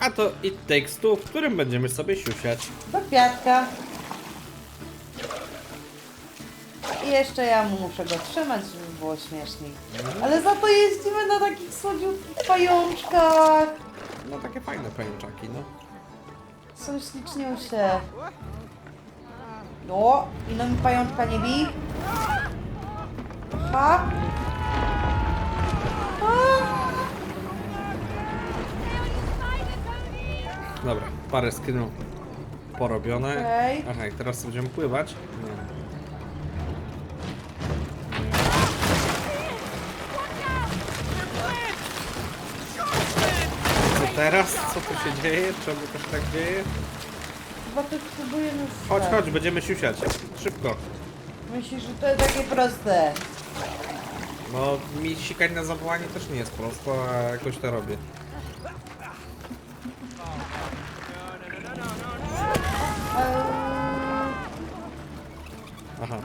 A to It Takes Two, w którym będziemy sobie siusiać. Do kwiatka. I jeszcze ja muszę go trzymać, żeby było śmieszniej. Ale za to jeździmy na takich słodziutkich pajączkach. No takie fajne pajęczaki, no. Są śliczniusie. O, ile mi pajączka nie bij. Ha? Dobra, parę skinów porobione. Okej. Aha, i teraz będziemy pływać? Nie. Co teraz? Co tu się dzieje? Czemu to się tak dzieje? Chyba to próbuję nas Chodź, chodź, będziemy siusiać. Szybko. Myślisz, że to jest takie proste? No, mi sikać na zawołanie też nie jest prosto, a jakoś to robię. Aha.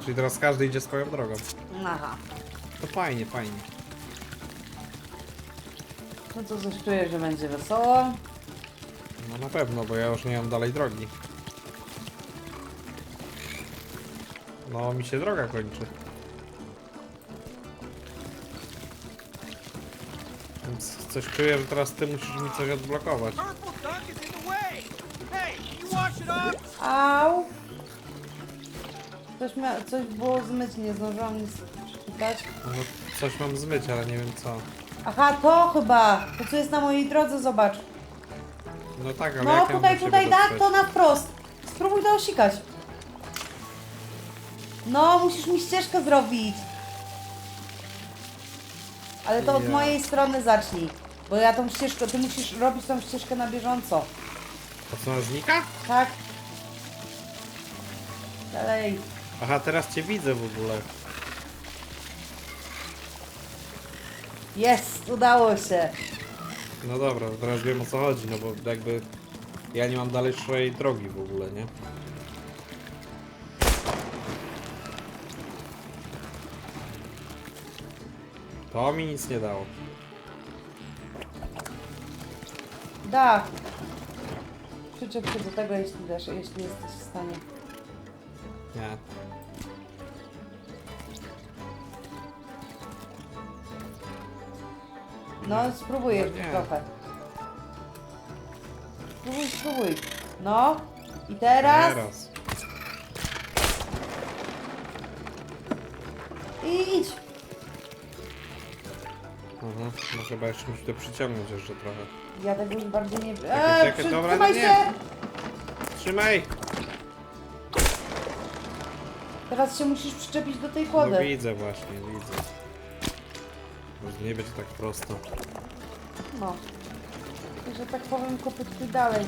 Czyli teraz każdy idzie swoją drogą. Aha. To fajnie, fajnie. No to coś czuję, że będzie wesoło. No na pewno, bo ja już nie mam dalej drogi. No, mi się droga kończy. Więc coś czuję, że teraz ty musisz mi coś odblokować. Coś, mia- coś było zmyć, nie zdążyłam nic przeczytać. No, coś mam zmyć, ale nie wiem co. Aha, to chyba! To co jest na mojej drodze, zobacz. No tak, ale No jak ja mam tutaj, do tutaj, ciebie tak, dotrzeć? to na wprost. Spróbuj to osikać. No, musisz mi ścieżkę zrobić. Ale to od Ja. mojej strony zacznij. Bo ja tą ścieżkę, ty musisz robić tą ścieżkę na bieżąco. To co, znika? Tak? Dalej. Aha, teraz cię widzę w ogóle. Jest, udało się. No dobra, to teraz wiem o co chodzi, no bo jakby ja nie mam dalszej drogi w ogóle, nie? To mi nic nie dało. Da. Przyczep się do tego, jeśli dasz, jeśli jesteś w stanie. Nie. No, spróbuj jeszcze nie. trochę. Spróbuj, spróbuj. No. I teraz. Teraz. I idź. Mhm. No chyba jeszcze muszę to przyciągnąć jeszcze trochę. Ja tego już bardziej nie... Eee, czekaj, dobra, trzymaj no nie. się! Trzymaj! Teraz się musisz przyczepić do tej No kłody. widzę właśnie, widzę. Może nie będzie tak prosto. No. I Że tak powiem, kopytkuj dalej.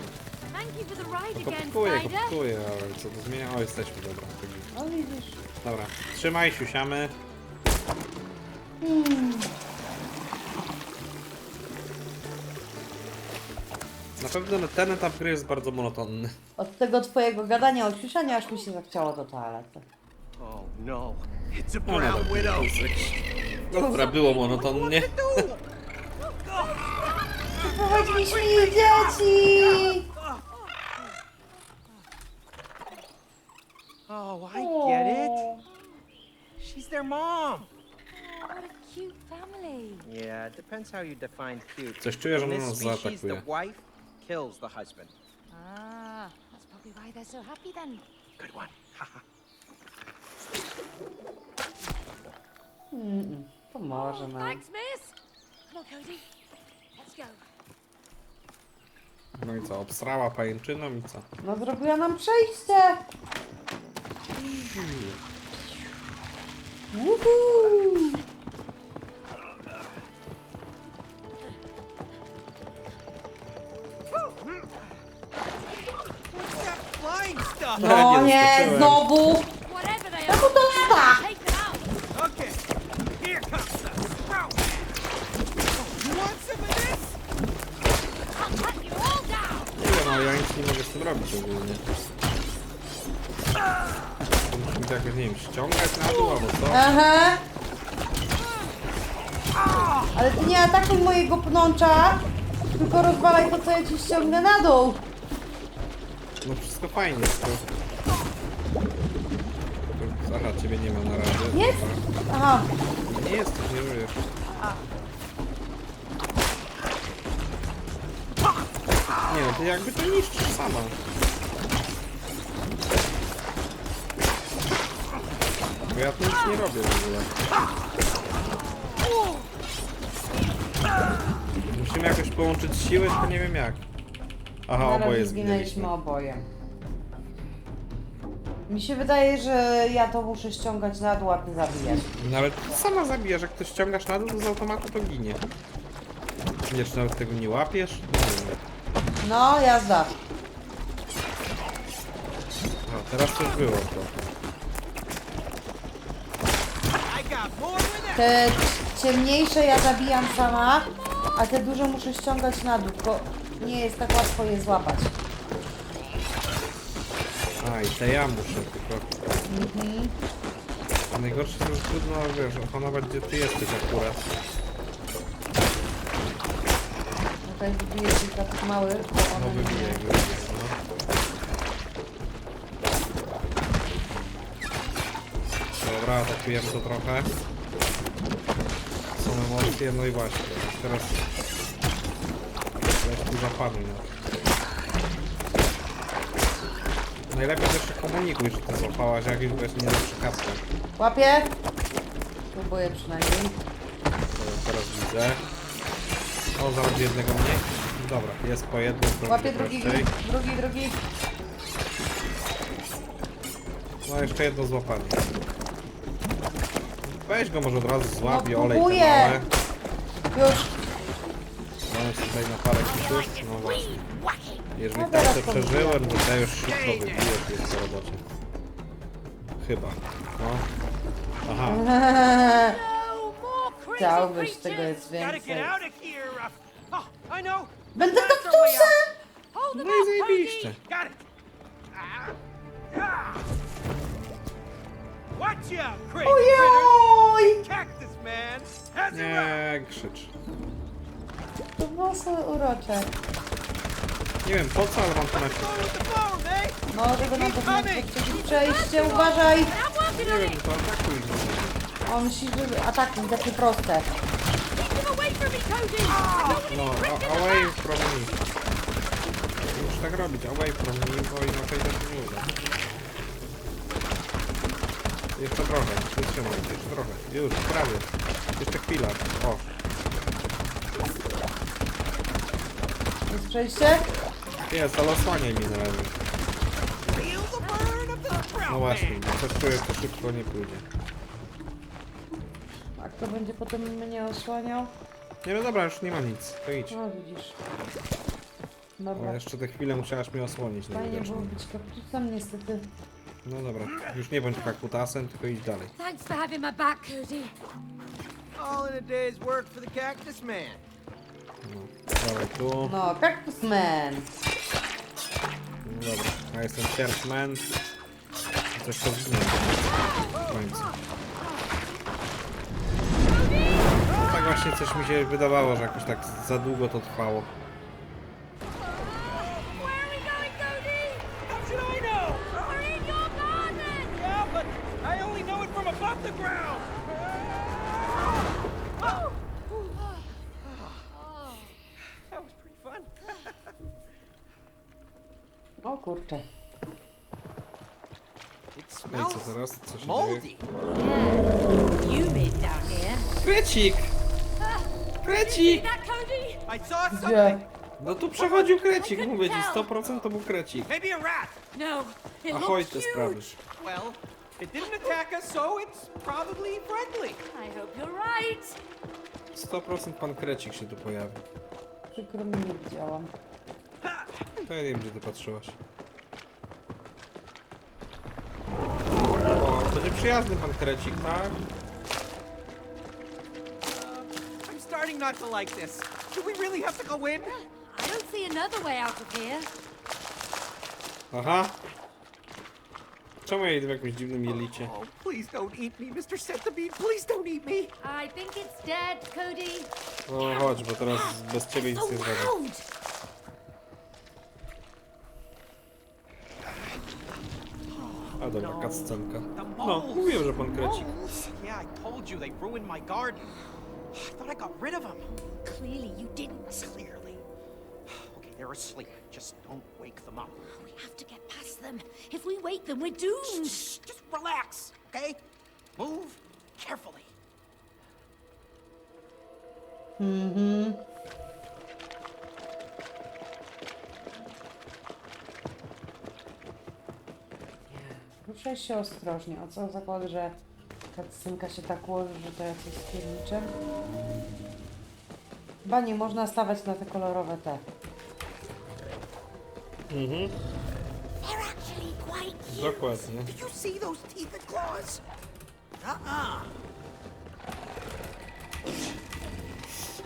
Thank you for the ride No again, kopkuję, Spider. kopkuję, ale co to zmienia? O, jesteśmy, dobra. No widzisz. Dobra, trzymaj, siusiamy. Na pewno ten etap gry jest bardzo monotonny. Od tego twojego gadania o siusianiu aż mi się zachciało do toalety. Oh no, it's a No, no, brown widow. Dobra, było monotonnie. Prowadziliśmy ich dzieci! Oh, I get it. She's their mom. What a cute family. Yeah, it depends how you define cute. Coś czuję, że ona nas zaatakuje. the wife kills the husband. Ah, that's probably why they're so happy then. Good one. Haha. Mm, pomoże nam. Thanks, miss. Come on, Cody. Let's go. No i co, obsrała pajęczyną i co? No zrobiła nam przejście! Woohoo! What's that flying stuff? No Nie znowu! Whatever they No are, to to lata! take them out. Okay, here comes the sprout. You want some of this? I'll cut you all ale ja nic nie mogę z tym robić ogólnie. Musimy to jakoś, nie wiem, ściągać na dół albo co? Aha! Ale ty nie atakuj mojego pnącza! Tylko rozwalaj to, co ja ci ściągnę na dół. No wszystko fajnie, tylko... Aha, ciebie nie ma na razie. Jest? Aha. Nie jest, nie żyjesz. Ty jakby to niszczysz sama. Bo ja tu nic nie robię w ogóle. Musimy jakoś połączyć siły, tylko nie wiem jak. Aha, Na razie oboje zginęliśmy zginęliśmy. oboje. Mi się wydaje, że ja to muszę ściągać na dół, a ty zabijać. No ale ty sama zabijasz, jak to ściągasz na dół, to z automatu to ginie. Nie, czy nawet tego nie łapiesz? Nie wiem. No, jazda. A, teraz coś było to. Te ciemniejsze ja zabijam sama, a te duże muszę ściągać na dół, bo nie jest tak łatwo je złapać. A, i te ja muszę tylko. Mhm. A najgorsze jest, że trudno, wiesz, opanować gdzie ty jesteś akurat. Tutaj wybiję kilka tych małych, bo No one wybijaj, no. Dobra, atakujemy to trochę. Są emocje, no i właśnie. Teraz... Teraz tu zapanuj na to. Najlepiej też się komunikuj, że ty złapałaś jakieś, bo jest nie na przykazkę. Łapię? Próbuję przynajmniej. Teraz widzę. O, zaraz jednego mniej. Dobra, jest po jednym, to Łapię drugi, drugi, drugi. No jeszcze jedno złapanie. Weź go może od razu złap i No, olej te próbuję. małe. Już. Mamy tutaj na parę kisiów. No właśnie. Jeżeli No tak teraz to to przeżyłem, to ja już szybko wybijesz jest po robocie. Chyba. No. Aha. No, Chciałbyś, tego jest więcej. Będę them No i zajebiście. Ojoj! Nie krzycz. To było sobie urocze. Nie wiem po co, ale mam to na the flow, mate. No, żeby nam podnieść przejście, uważaj! I'm working Nie wiem, to atakuj. no. On myśli, że ataki takie proste. No, a- critters away from me. Muszę tak robić, away from me, bo inaczej też nie uda. Jeszcze trochę, wytrzymaj, jeszcze trochę. Już, prawie. Jeszcze chwila. O, Jest przejście? jest, ale osłaniaj the brown No właśnie, coś czuję, to szybko nie pójdzie. A kto będzie potem mnie osłaniał? Nie no dobra, już nie ma nic, to idź. No widzisz. Dobra. jeszcze te chwilę musiałaś mnie osłonić Fajnie było najwidoczniej. być kaktusem, niestety. No dobra, już nie bądź kakutasem, tylko idź dalej. Thanks for having my back, Cody. All in a day's work for the cactus man. No, dawaj tu. No, kaktus man. No dobra, ja jestem Sierpman. Coś powinien być w końcu. Właśnie coś mi się wydawało, że jakoś tak za długo to trwało. Przechodził krecik, mówię ci, 100% to był krecik. Maybe a rat. No, it Ahoj looked te huge. sprawy. Well, it didn't attack us, so it's probably friendly. I hope you're right. 100% pan krecik się tu pojawił. Przykro mi nie widziałam. To ja nie wiem, gdzie ty patrzyłaś. O, to nieprzyjazny pan krecik, tak? I'm starting not to like this. Do we really have to go in? Another way out of here. Aha. Czemu ja idę w jakimś dziwnym jelicie? Oh, please don't eat me, Mr. Centipede. Please don't eat me. I think it's dead, Cody. No chodź, bo teraz bez ciebie nic So nie zrobię. A dobra, cutscenka. The No, mówiłem, że pan krecik. Yeah, I told you they ruined my garden. I thought I got rid of them. Clearly you didn't. Clearly. They're asleep. Just don't wake them up. We have to get past them. If we wake them, we're doomed. Shh, just relax, okay? Move carefully. Ruszaj się ostrożnie. A co zakład, że cutscenka się tak ułoży, że to jakiś z pierniczem? Chyba nie można stawać na te kolorowe te. Mhm, dokładnie. Did you see those teeth and claws? Uh-uh.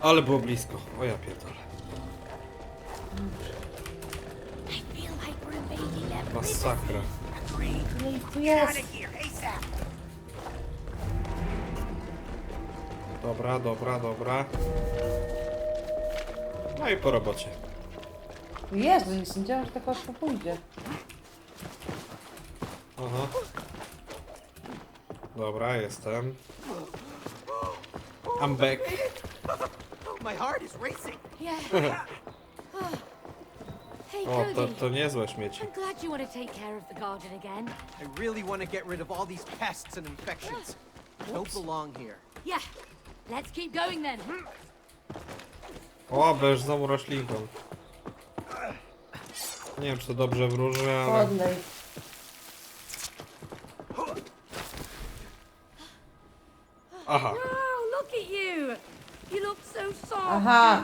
Ale było blisko. O ja pierdolę. Masakra. Tu jest? Dobra, dobra, dobra. No i po robocie. Jezu, nie sądziłam, że tak łatwo pójdzie. Aha. Dobra, jestem. I'm back. My heart is racing. Yeah. Hey, O, to, Cody. to niezłe śmieci. I'm glad you want to take care of the garden again. I really want to get rid of all these pests and infections. Don't belong here. Yeah. Let's keep going then. O, będziesz znowu roślinką. Nie wiem, czy to dobrze wróży, ale... Podlej. Aha. Wow, look at you. You look so soft Aha.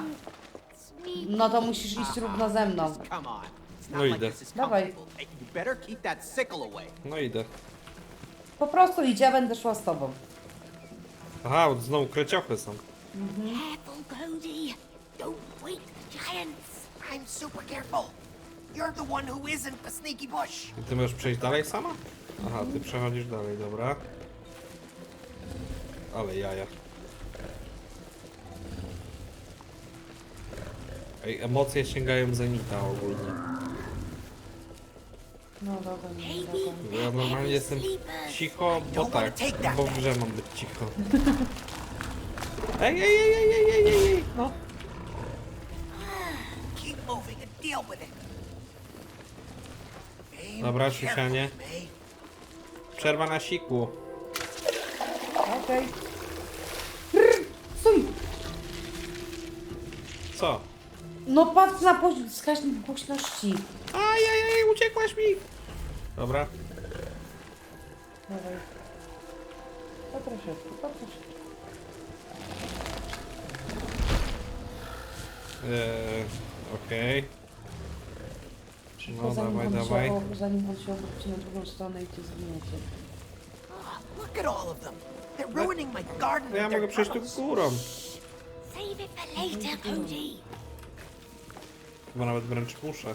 sweet. No to musisz iść równo ze mną. Come on. It's No like idę. this is Dawaj. comfortable. Hey, you better keep that sickle away. No idę. Po prostu idź, ja będę szła z tobą. Aha, znowu kreciochy są. Careful, Cody. Don't wake the giants. I'm super careful. You're the one who isn't the sneaky bush. I ty możesz przejść dalej sama? Aha, ty przechodzisz dalej, dobra. Ale jaja. Ej, emocje sięgają zenita ogólnie. No dobra, nie Ja normalnie jestem cicho, bo tak, bo w grze mam być cicho. Ej, ej, ej, ej, ej, ej, ej, ej, no. Dobra, siusianie. Przerwa na siku. Okej. Rrr, Stój! Co? No patrz na poz- wskaźnik głośności. Ajajaj, uciekłaś mi! Dobra. Dawaj. To troszeczkę, to troszeczkę. Eee, okej. Szybko, No zanim, dawaj, on dawaj. Się, zanim on się obróci na drugą stronę i cię zgniecie. Look at all of them. They're ruining my garden To ja with their mogę przejść tu tunnels. górą. Save it for later, Cody. Chyba nawet wręcz muszę.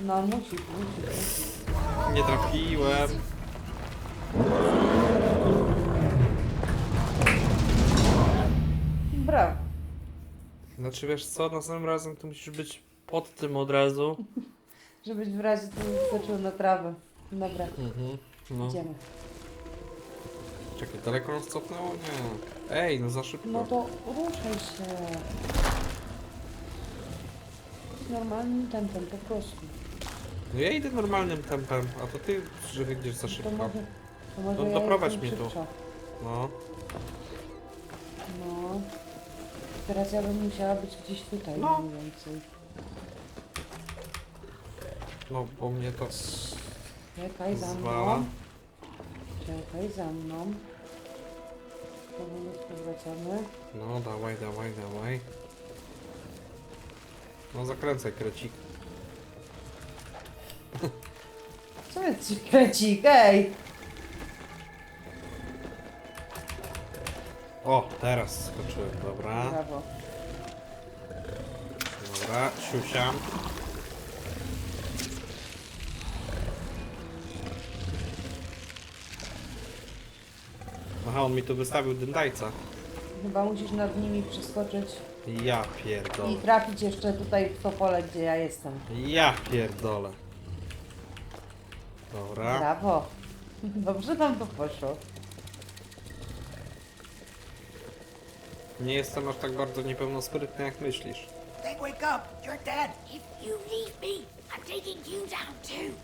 No musi, musi, musi. Nie trafiłem. Brawo. Znaczy wiesz co, następnym razem to musisz być pod tym od razu. Żebyś w razie tu zaczął na trawę. Dobra, Mhm. No. idziemy. Czekaj, daleko nas cofnęło? Nie. Ej, no za szybko. No to ruszaj się. Normalnym tempem, po prostu. No ja idę normalnym tempem, a to ty, że idziesz za To szybko. może, to może No ja doprowadź jestem mnie tu. szybsza. No. No. Teraz ja bym musiała być gdzieś tutaj No. mniej więcej. No, bo mnie to Czekaj za zwala. mną. Czekaj za mną. No, dawaj, dawaj, dawaj. No zakręcaj krecik. Co jest ci krecik? Ej! O, teraz skoczyłem, dobra. Brawo. Dobra, siusiam. Aha, on mi tu wystawił dędajca. Chyba musisz nad nimi przeskoczyć Ja i pierdolę. trafić jeszcze tutaj w to pole, gdzie ja jestem. Ja pierdolę. Dobra. Brawo. Dobrze nam to poszło. Nie jestem aż tak bardzo niepełnosprytny jak myślisz. They wake up. You're dead. If you leave me, I'm taking you down too.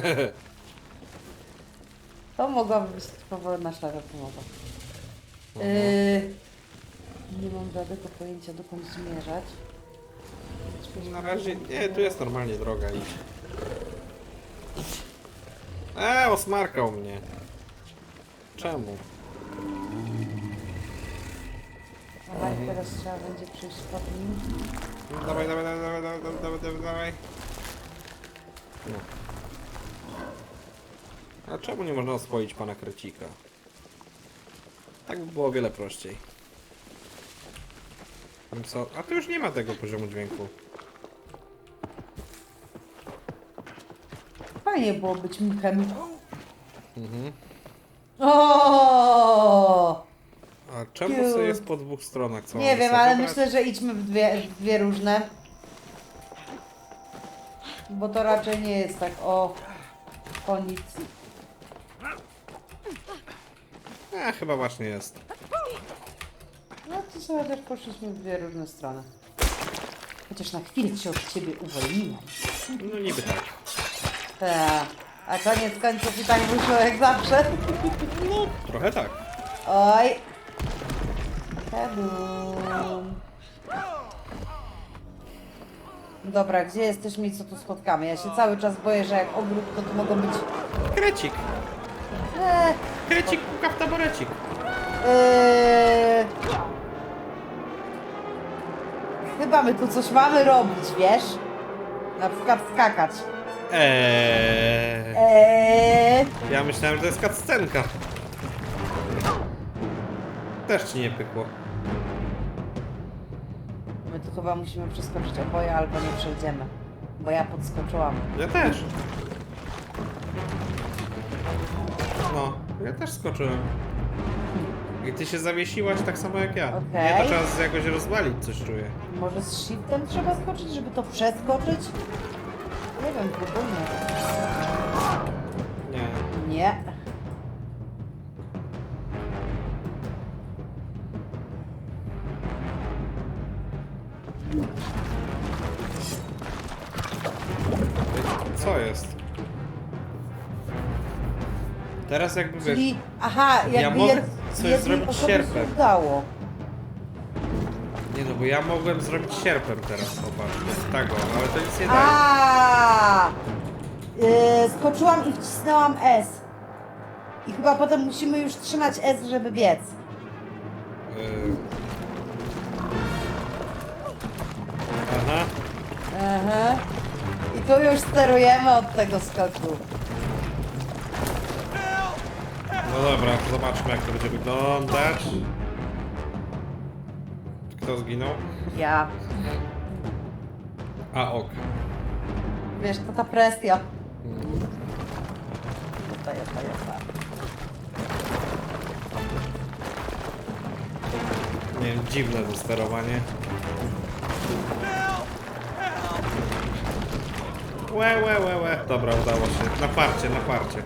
To mogłaby być powolna szlaka pomowa. Yy, nie mam żadnego pojęcia dokąd zmierzać. Na razie nie, tu jest normalnie droga i. Eee, osmarkał mnie. Czemu? Ale teraz trzeba będzie przejść pod nim. No, Dawaj, dawaj, dawaj, dawaj, dawaj, dawaj, dawaj, dawaj. No. A czemu nie można oswoić pana Krecika? Tak by było o wiele prościej. Co? A tu już nie ma tego poziomu dźwięku. Fajnie było być mchem. Mhm. O! A czemu Cute. to jest po dwóch stronach? Co Nie mamy wiem, sobie ale myślę, że idźmy w dwie, w dwie różne. Bo to raczej nie jest tak o koniec. A, chyba właśnie jest. No to sobie też poszliśmy w dwie różne strony. Chociaż na chwilę się od ciebie uwolniłam. No niby tak. Ta. A koniec końców i tak wyszło jak zawsze. Trochę tak. Oj. Kabum. Dobra, gdzie jesteśmy i co tu spotkamy? Ja się cały czas boję, że jak ogród, to tu mogą być... Krecik. Eee, Krecik puka w taborecik. eee... Chyba my tu coś mamy robić, wiesz? Na przykład skakać. Eee. Eee... Ja myślałem, że to jest cutscenka. Też ci nie pykło. My tu chyba musimy przeskoczyć oboje, albo nie przejdziemy. Bo ja podskoczyłam. Ja też. Ja też skoczyłem. I ty się zawiesiłaś tak samo jak ja. Okej. Nie, to trzeba z- jakoś rozwalić, coś czuję. Może z shiftem trzeba skoczyć, żeby to przeskoczyć? Nie wiem, próbujmy. Nie. Nie. Co jest? Teraz jakby wiesz... Czyli, aha, jakby Ja mogę coś jednej zrobić osobie sierpem. się udało. Nie no, bo ja mogłem zrobić sierpem teraz, popatrz. Tak, o, ale to nic nie daje. A, yy, skoczyłam i wcisnęłam S. I chyba potem musimy już trzymać S, żeby biec. Yy. Aha. Aha. I tu już sterujemy od tego skoku. No dobra, zobaczmy jak to będzie wyglądać. Kto zginął? Ja. A, ok. Wiesz, to ta presja. Tutaj, tutaj, tutaj. Nie wiem, dziwne to sterowanie. Łe, łe, łe, łe. Dobra, udało się. Na parcie, na parcie.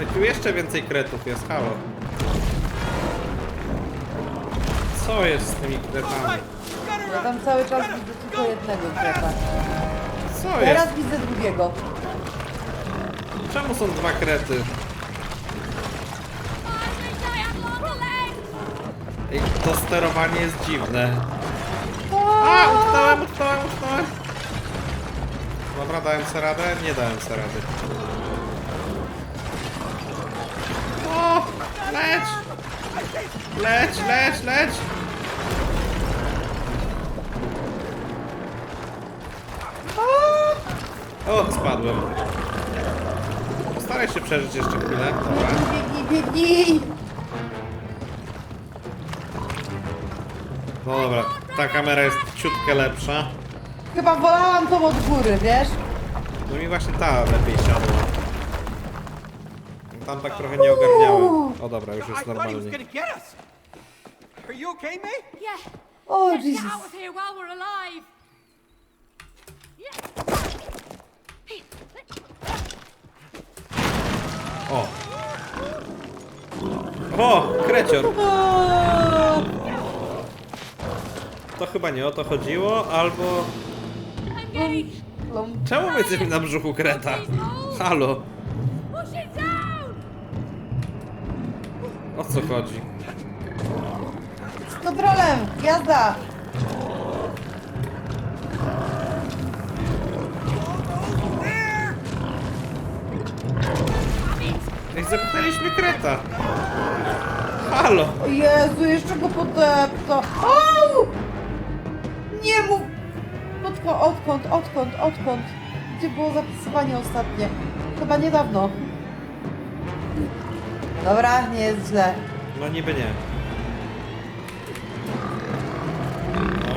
Ej, Tu jeszcze więcej kretów jest, halo. Co jest z tymi kretami? Ja tam cały czas widzę tylko jednego kreta. Co Teraz jest? widzę drugiego. Czemu są dwa krety? Ej, to sterowanie jest dziwne. A, utknąłem. Dobra, dałem sobie radę? Nie dałem sobie rady. O, leć! Leć, leć, leć! O, spadłem. Postaraj się przeżyć jeszcze chwilę. Dobra. No dobra, ta kamera jest ciutkę lepsza. Chyba wolałam tą od góry, wiesz? No mi właśnie ta lepiej siadła. Tam tak trochę nie ogarniałem. O dobra, już jest normalnie. Are you okay, May? Yeah. O, Let's get Jesus. out of here while we're alive. Yeah. O! O! Krecior! To chyba nie o to chodziło, albo... Czemu my jesteśmy na brzuchu kreta? Halo! O co chodzi? Z kontrolem, jazda. Ej, zepchnęliśmy kreta! Halo! O Jezu, jeszcze go podepta. Au! Nie mów! Odkąd, odkąd, odkąd, odkąd? Gdzie było zapisywanie ostatnie? Chyba niedawno. Dobra, nie jest źle. No niby nie. No.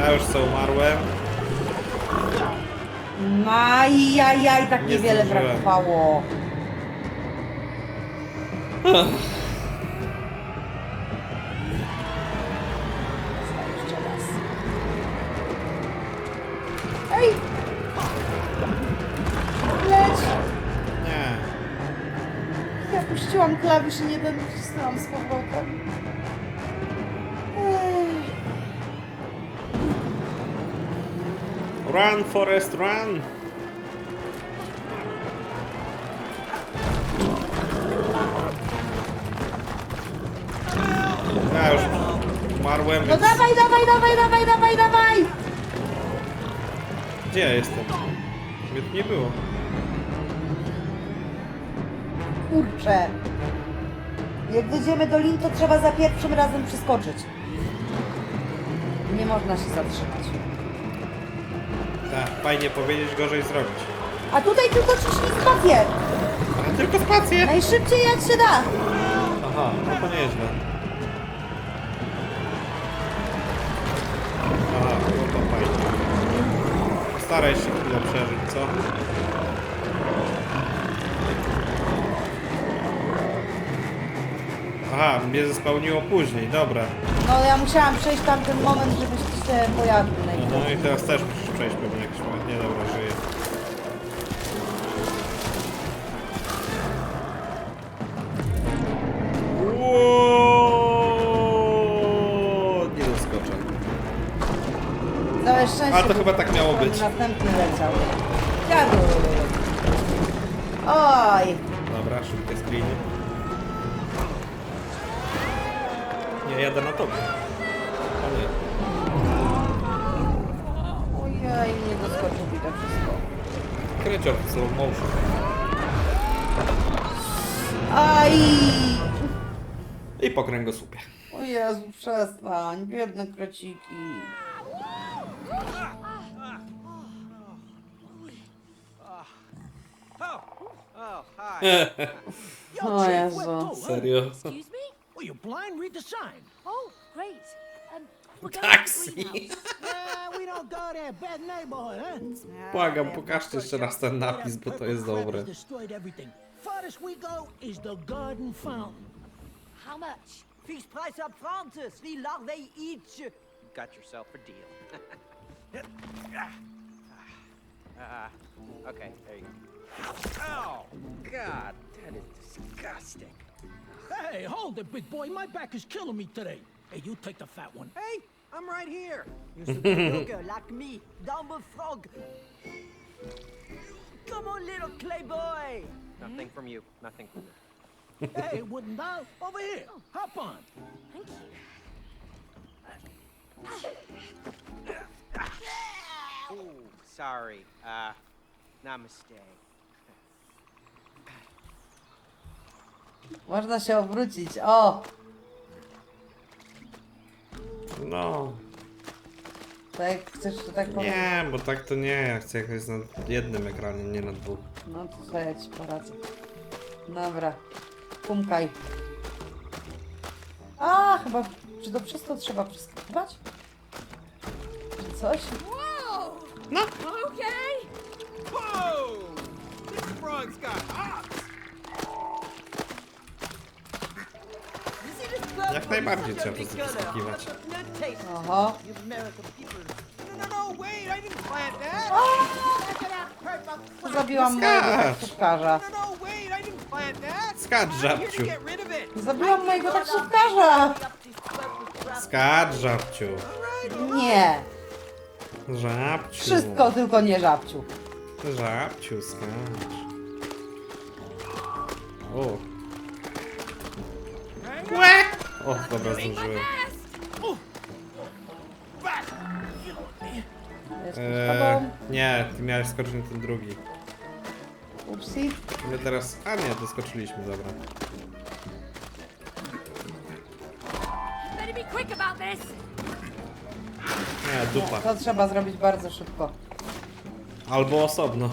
Ja już co umarłem. Ajajaj, tak Nie niewiele zdążyłem. brakowało. Jeszcze ten wcisnęłam z powrotem. Run, Forest, run! Ja już umarłem, No więc... dawaj, dawaj, dawaj, dawaj, dawaj, dawaj! Gdzie ja jestem? Mnie tu nie było. Kurczę. Jak dojdziemy do lin, to trzeba za pierwszym razem przeskoczyć. Nie można się zatrzymać. Tak, fajnie powiedzieć, gorzej zrobić. A tutaj tylko ciśnij spację. Ale tylko spację! Najszybciej jak się da. Aha, no to nieźle. Aha, no to fajnie. Staraj się chwilę przeżyć, co? Aha, mnie zespełniło później, dobra. No ja musiałam przejść tamten moment, żebyście się pojawił najpierw. No i teraz też musisz przejść pewnie jakiś moment. Nie, dobra, żyję. Ło! Nie doskoczę. Całe szczęście. To chyba tak miało być. Następny leciał. Oj. Dobra, szybkie screeny. Nie, jadę na tobie. O nie. Ojej, nie doskoczył mi to wszystko. Krecior w slow motion. Aj! I po kręgosłupie. O Jezu, przestań. Biedne kreciki. O Jezu. Serio? Excuse you blind? Read the sign. Oh, great. Um, we're going to the Taxi! greenhouse. Yeah, we don't go there. Bad neighborhood, huh? Błagam, pokażcie jeszcze raz ten napis, bo to jest Purple dobre. has destroyed everything. Farthest we go is the garden fountain. How much? Fixed price up front, three larvae each. You got yourself a deal. uh, okay, there you go. Oh, God, that is disgusting. Hey, hold it, big boy. My back is killing me today. Hey, you take the fat one. Hey, I'm right here. You're so yoga like me, dumb frog. Come on, little clay boy. Nothing from you. Nothing from you. hey, wooden doll, over here. Hop on. Thank you. Ooh, sorry. Uh, namaste. Można się obrócić. O! No. Tak, chcesz, że tak powiem? Nie, bo tak to nie. Ja chcę jakoś na jednym ekranie, nie na dwóch. No to co ja ci poradzę. Dobra. Pumkaj. A, chyba... Czy to przez to trzeba przeskakiwać? Czy coś? Whoa! No. Okay. Whoa! This frog one's got hops. No, no, wait, I didn't plant that. Zabiłam Skacz. mojego taksówkarza. Skacz, here to żabciu. Zabiłam mojego taksówkarza! Skacz, żabciu. Nie. Żabciu. Wszystko, tylko nie żabciu. Żabciu, skacz. O. Łe! O, dobra, zdążyłem. Jestem Eee, tobą. nie, ty miałeś skoczyć na ten drugi. Upsi. My teraz... A nie, doskoczyliśmy, dobra. Better be quick about this. Nie, dupa. To trzeba zrobić bardzo szybko. Albo osobno.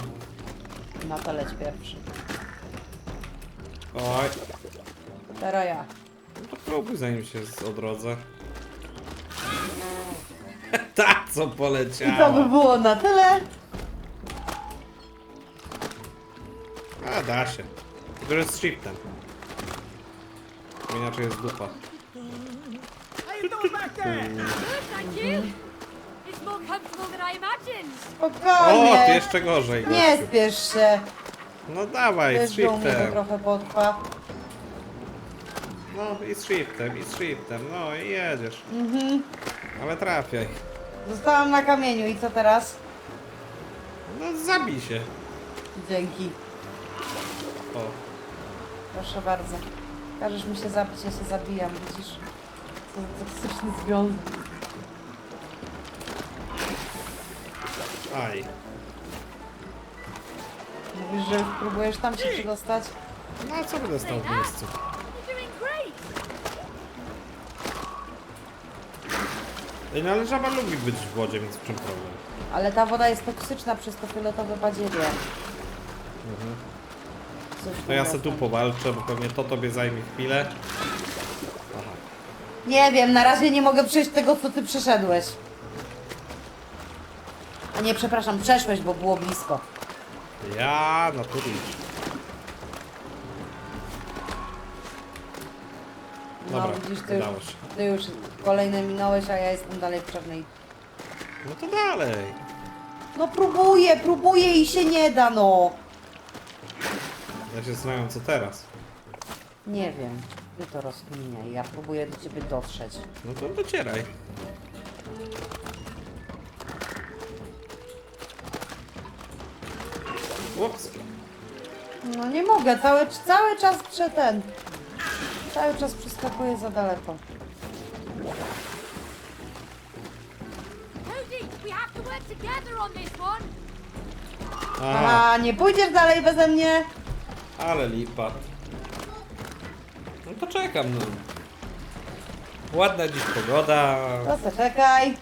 Na to leć pierwszy. Oj, Teraz ja. Próbuj zanim się z- odrodzę. Ta, co I to by było na tyle. A, da się. Tylko, że z shiftem. Bo Inaczej jest dupa. Good, thank you. It's more comfortable than I imagined. O, Spokojnie. jeszcze gorzej. Nie gościu. spiesz się. No dawaj, z mnie to shiftem. trochę potrwa. No i z shiftem, i z shiftem. No i jedziesz. Mhm. Ale trafiaj. Zostałam na kamieniu i co teraz? No zabij się. Dzięki. O. Proszę bardzo. Każesz mi się zabić, ja się zabijam, widzisz? Za toksyczny związek. Aj. Mówisz, że próbujesz tam się przedostać? No a co będę stał w miejscu? Ej, no ale żaba lubi być w wodzie, więc w czym problem? Ale ta woda jest toksyczna przez to fioletowe badziewie. Coś Mhm. To ja se tu powalczę, bo pewnie to tobie zajmie chwilę. Aha. Nie wiem, na razie nie mogę przejść tego, co ty przeszedłeś. A nie, przepraszam, przeszłeś, bo było blisko. Ja, no tu idź. Dobra, widzisz, ty już, udało się. ty już kolejne minąłeś, a ja jestem dalej w czarnej. No to dalej. No próbuję, próbuję i się nie da, no. Ja się zastanawiam, co teraz. Nie wiem, ty to rozkminiaj, ja próbuję do ciebie dotrzeć. No to docieraj. Ups. No nie mogę, cały, cały czas prze ten. Cały czas przeskakuję za daleko. Aha, Aha, nie pójdziesz dalej beze mnie? ale lipa. No to czekam, no. Ładna dziś pogoda. To czekaj.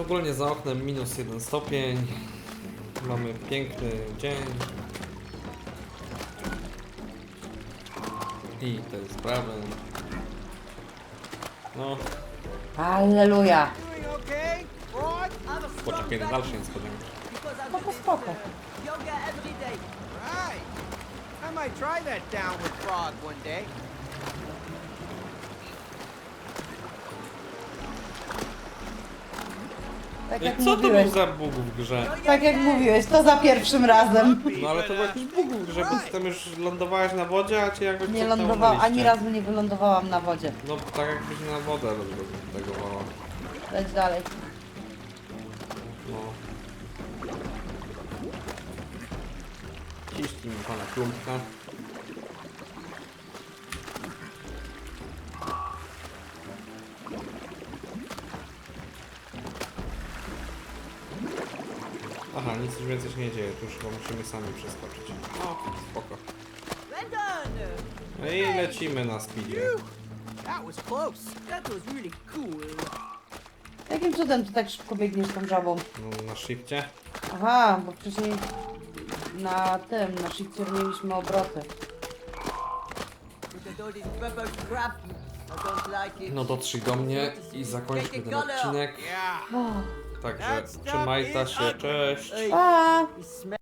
Ogólnie za oknem minus jeden stopień. Mamy piękny dzień. I to jest sprawy. No, Alleluja. Poczekaj na dalsze niespodzianki. because I'm Spoko, every day. Right. I might try that downward frog one day. Tak Ej, jak co to mówiłeś. był za bóg w grze? Tak jak mówiłeś, to za pierwszym razem. No ale to był jakiś bóg w grze, bo ty tam już lądowałeś na wodzie, a cię jakoś Nie cofnęło na lądowałam, ani razu nie wylądowałam na wodzie. No tak jakbyś na wodę rozlegowała. Leć dalej. No. Ciśnij mi pana klumpka. Nic już więcej się nie dzieje, tu już chyba musimy sami przeskoczyć. O, spoko. No i lecimy na speedzie. That was close. That was really cool. Jakim cudem ty tak szybko biegniesz tą żabą? No, na shifcie. Aha, bo wcześniej na tym, na shifcie mieliśmy obroty. Look at all this rubber crap. I don't like it. No dotrzyj do mnie i zakończmy ten odcinek. Yeah. Oh. Także trzymaj ta is się, cześć. Smells